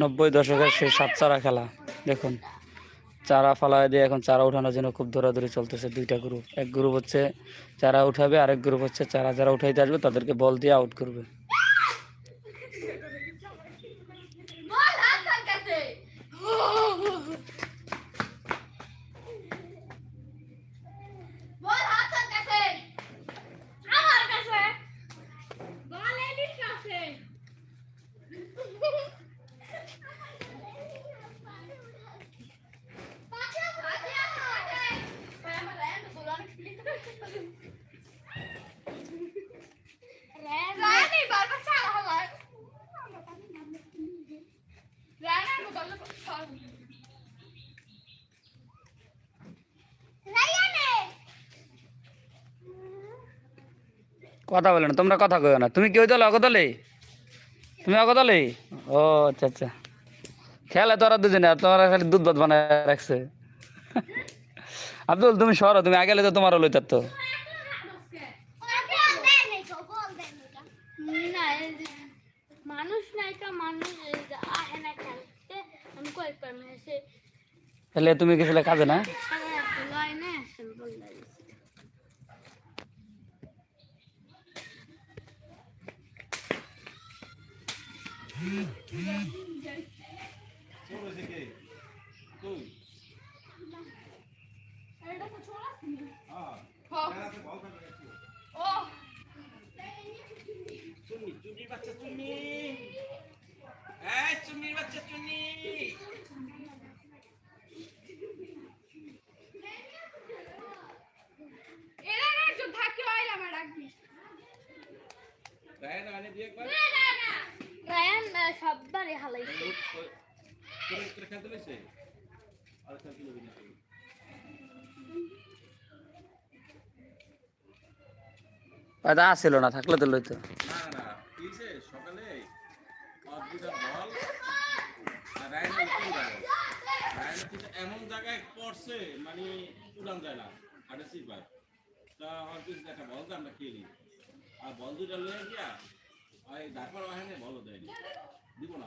নব্বই দশকের সেই সাত চারা খেলা, দেখুন। চারা ফালায় দিয়ে এখন চারা উঠানোর জন্য খুব দৌড়াদৌড়ি চলতেছে দুইটা গ্রুপ এক গ্রুপ হচ্ছে চারা উঠাবে, আরেক গ্রুপ হচ্ছে চারা যারা উঠাইতে আসবে তাদেরকে বল দিয়ে আউট করবে। কথা বলে না, তোমরা কথা কইও না। তুমি কি ওই দলে অগদলে তুমি অগদলে ও আচ্ছা আচ্ছা। খেলে তোরা দুজনে তোমরা খালি দুধ ভাত বানায় রাখছে। আব্দুল, তুমি সরো, তুমি আগে তো তোমারও লইতার তো। মানুষ নায়িকা মানুষ আহে না তাহলে তুমি গেছিলে কাজে না? লয় না সে বললাই এরা না একজন থাকে আইলা আমার রাখবি রায়ান সববারে হালাইছে এটা আসছিল না থাকলে তো লইতো। না না ইসে সকালে বল এমন জায়গায় পড়ছে মানে উড়ান যায় না তা অদ্ভুত একটা বল তো আমরা আর বল দুটা লয়ে গিয়া ওই তারপর ওখানে বলও দেয়নি। দিব না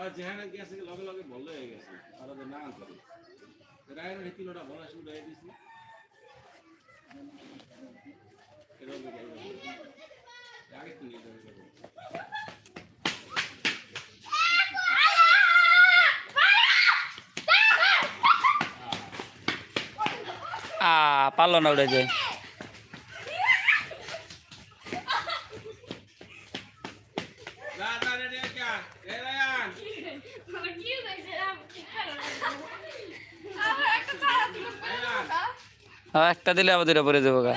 আর যেখানে গেছে লগে লগে বল হয়ে গেছে। আর ওদের না আনতে রায়নের এই তিনটা বলা শুরু হয়ে এরকম। আগে তো নিয়ে যাবে। পারল না যে রে, রে, কে? রে, রায়ান। কি হইছে রাম কি করো আমার হ্যাঁ, একটা দিলে আবার দুইটা পরে যাব গা।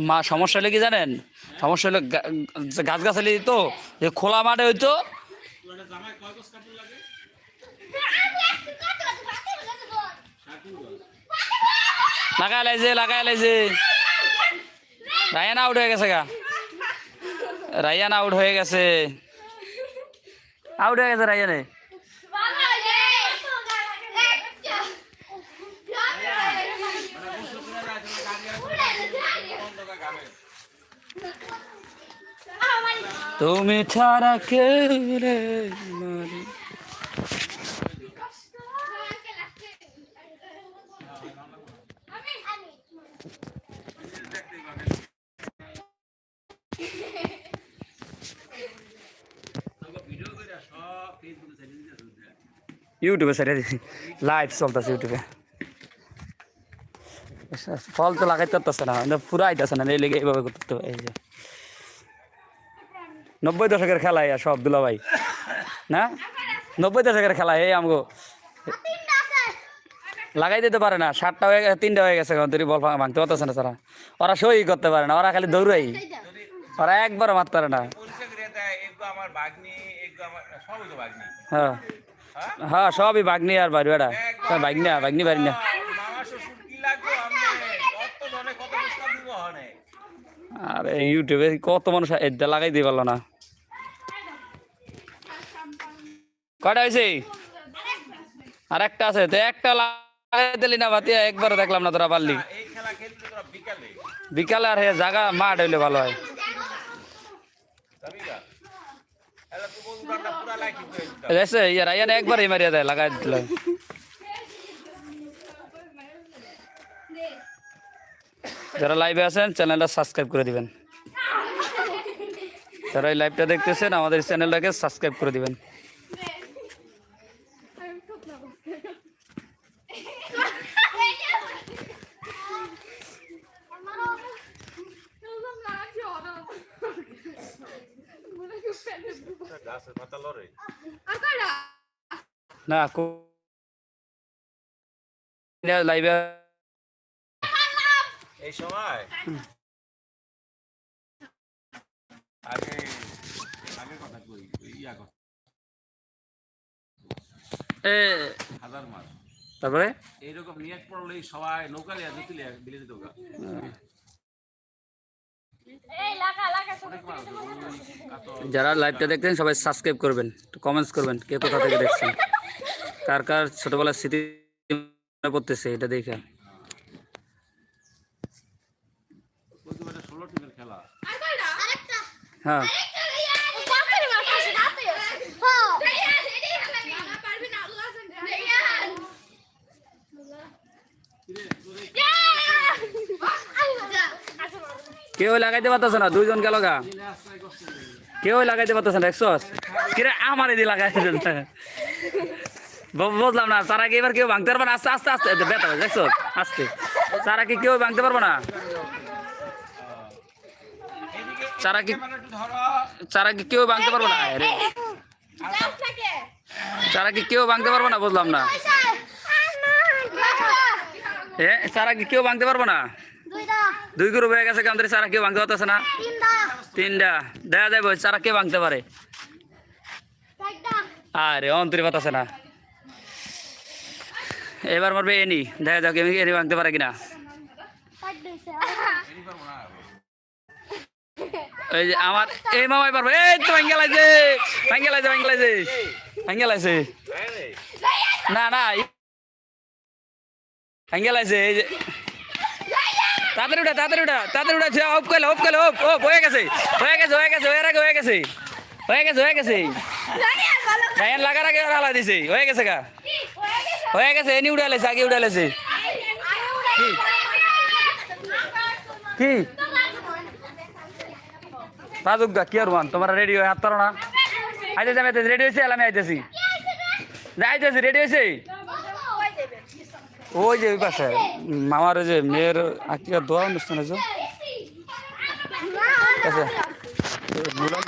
মা সমস্যা হলে কি জানেন? সমস্যা হলো গাছ গাছালি তো, যে খোলা মাঠে হইতো। লাগাই লাইছে লাগাই লাইছে। রায়ান আউট হয়ে গেছে গা। রায়ান আউট হয়ে গেছে। আউট হয়ে গেছে রায়ানে। তুমি ছাড়া রে মারি আমাকে ভিডিও করে সব ফেসবুকে ছেড়ে দিতে শুনতে ইউটিউবে সেটা দিছি লাইভ চলতেছে ইউটিউবে ফল তো লাগাইতে পারতেছে না পুরো আইতেছে না এই লেগে এইভাবে করতে এই যে। নব্বই দশকের খেলা ইয়া সব দুলা ভাই না? নব্বই দশকের খেলা এই আমগো। লাগাই দিতে পারে না, সাতটা হয়ে গেছে, তিনটা হয়ে গেছে তৈরি বল ভাঙতে পারতেছে না তারা। ওরা সই করতে পারে না, ওরা খালি দৌড়াই। ওরা একবার মারতে পারে না। হ্যাঁ। হ্যাঁ সবই বাগনি আর বাড়ি, বেড়া। বাগনি বাগনি বাড়ি না মামা শ্বশুর কি লাগবে আমি কত ধরে কত পুরস্কার দিব হনে আর এই ইউটিউবে কত মানুষ এদা লাগাই দিয়ে পারল না। কটা হয়েছে? আর একটা আছে তো একটা লাগাই দিলি না বাতিয়া একবার দেখলাম না তোরা পারলি। বিকালে আর হে জায়গা মাঠ হইলে ভালো হয়। ইয়ার আইয়ান একবারই মারিয়া দেয় লাগাই দিল। যারা লাইভে আছেন চ্যানেলটা সাবস্ক্রাইব করে দিবেন। যারা এই লাইভটা দেখতেছেন, আমাদের চ্যানেলটাকে সাবস্ক্রাইব করে দিবেন। না লাইভে এই সময় আগে আগে কথা কই ইয়া কথা এ হাজার মাস তারপরে? এইরকম নিয়াজ পড়লেই সবাই নৌকা লিয়া জুতি লিয়া বিলে দিত যারা লাইভটা দেখতেন সবাই সাবস্ক্রাইব করবেন কমেন্টস করবেন কে কোথা থেকে দেখছেন? কার কার ছোটবেলার স্মৃতি মনে পড়তেছে এটা দেখে। হ্যাঁ। কেউ লাগাইতে পারতেছে না দুইজন গেল গা কেউ লাগাইতে পারতেছে না একশো কিরে আমার এদি লাগাই বুঝলাম না সারা কি এবার কেউ ভাঙতে পারবে না? আস্তে আস্তে আস্তে বেতা দেখছ আস্তে। সারা কি কেউ ভাঙতে পারব না? সারা কি সারা কি কেউ ভাঙতে পারব না? আরে। সারা কি কেউ ভাঙতে পারব না বুঝলাম না। এ সারা কি কেউ ভাঙতে পারব না? দুই গ্রুপ হয়ে গেছে আমাদের সারা কেউ ভাঙতে পারতেছে না। তিনটা। দেখা যাবে সারা কে ভাঙতে পারে? আরে অন্তরি পাতাছে না। এবার মারবে এনি। দেখা যাক এনি এনি ভাঙতে পারে কিনা চারটা হইছে এদিকে পারব না এই যে আমার এই মামাই পারব এই তো ভাঙ্গে লাইছে ভাঙ্গে লাইছে ভাঙ্গে লাইছে ভাঙ্গে লাইছে। হ্যাঁ না না ভাঙ্গে লাইছে এই যে। তাড়াতাড়ি উঠা তাড়াতাড়ি উঠা তাড়াতাড়ি উঠা যা অফ করলে অফ করলে অফ অফ হয়ে গেছে হয়ে গেছে হয়ে গেছে হয়ে আগে হয়ে গেছে হয়ে গেছে হয়ে গেছে। ফ্যান লাগার আগে হালা দিছে হয়ে গেছে গা। হয়ে গেছে এনি উড়ালেছে আগে উড়ালেছে কি? রাজুক গা কি আর ওয়ান তোমরা রেডি হয়ে হাত না। আমি আইতেছি রেডি হয়েছে? আমি আইতেছি। আইতেছি রেডি হয়েছে? ওই যে ওই পাশে, মামার যে মেয়ের আত্মীয় দোয়া অনুষ্ঠান আছে। নুলেন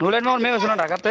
নুলেন মামার মেয়ে হয়েছিল ঢাকাতে?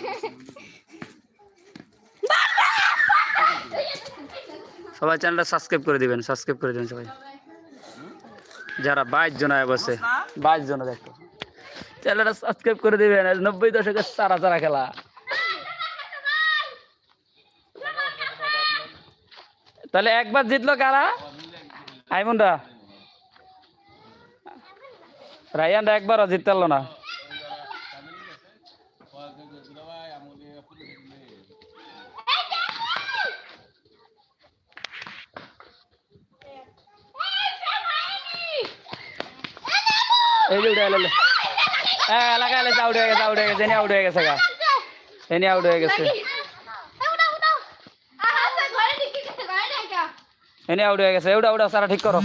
সবাই চ্যানেলটা সাবস্ক্রাইব করে দিবেন সাবস্ক্রাইব করে দিবেন সবাই। যারা বাইশ জন আয় বসে, বাইশ জন দেখো। চ্যানেলটা সাবস্ক্রাইব করে দিবেন নব্বই দশকের সারা সারা খেলা। তাহলে একবার জিতলো কারা? আইমনরা রায়ানরা একবারও জিততে পারল না। এই যে উঠে গেল হ্যাঁ এলাকা হয়ে গেছে এনে আউট হয়ে গেছে গা। এনে আউট হয়ে গেছে। এনে আউট হয়ে গেছে। উঠা উঠা, সারা ঠিক করো।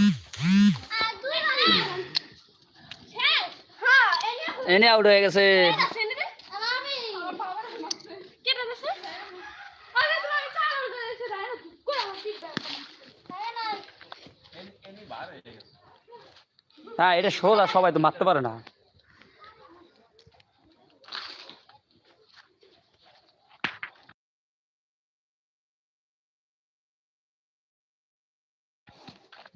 এনে আউট হয়ে গেছে। হ্যাঁ এটা সোজা, সবাই তো মারতে পারে না।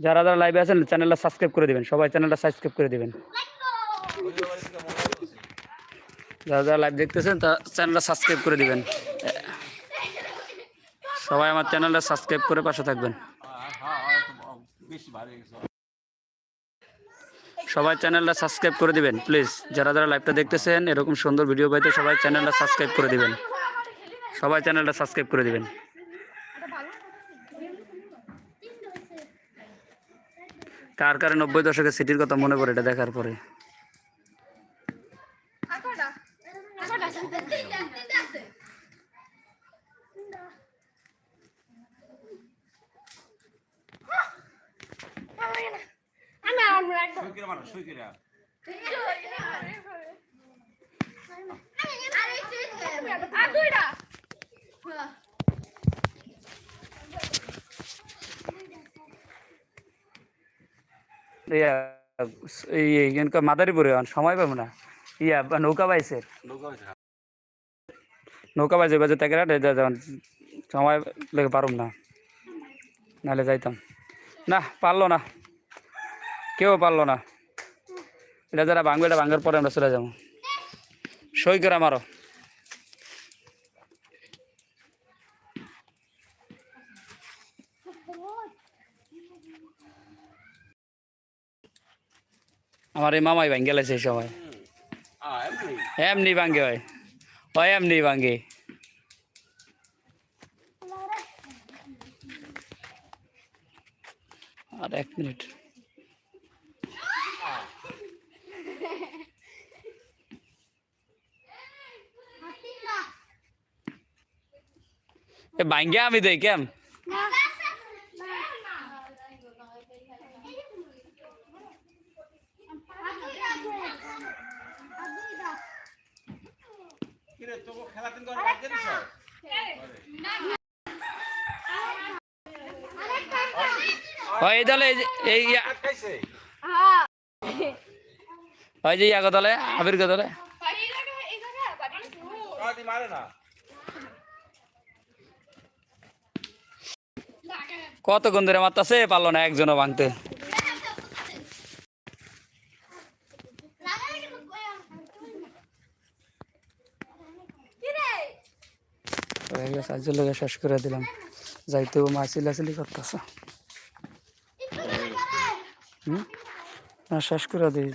যারা যারা লাইভে আছেন চ্যানেলটা সাবস্ক্রাইব করে দিবেন। সবাই চ্যানেলটা সাবস্ক্রাইব করে দিবেন। যারা যারা লাইভ দেখতেছেন তা চ্যানেলটা সাবস্ক্রাইব করে দিবেন। সবাই আমার চ্যানেলটা সাবস্ক্রাইব করে পাশে থাকবেন। বেশি ভালো গেছে। সবাই চ্যানেলটা সাবস্ক্রাইব করে দিবেন প্লিজ যারা যারা লাইভটা দেখতেছেন এরকম সুন্দর ভিডিও পাইতে সবাই চ্যানেলটা সাবস্ক্রাইব করে দিবেন সবাই চ্যানেলটা সাবস্ক্রাইব করে দিবেন কার কার নব্বই দশকের সিটির কথা মনে পড়ে এটা দেখার পরে আমি আমার একদম আর দুইটা। ইয়া মাদারীপুরে সময় পাবো না। ইয়া বা নৌকা বাইসের নৌকা নৌকা বাজে বাজে তাকে সময় লেগে পারুম না। নাহলে যাইতাম। না পারল না। কেউ পারল না। এটা যারা ভাঙবে, এটা ভাঙার পরে আমরা চলে যাব। সই করে আমারও আমার এই মামাই ভাঙ্গে গেলেছে এই সময়। এমনি ভাঙ্গে হয়। হয় এমনি ভাঙ্গে আর এক মিনিট। এ ভাঙ্গে আমি দেই হয় এই দলে এই ইয়া- হয় যে ইয়া দলে আবির দলে মারে না কতক্ষণ ধরে মারতাছে? পারল না একজনও ভাঙতে। লোকে শেষ করে দিলাম। যাইতেও মা চিলাচিলি করতেছে। হুম? না শেষ করে দিই।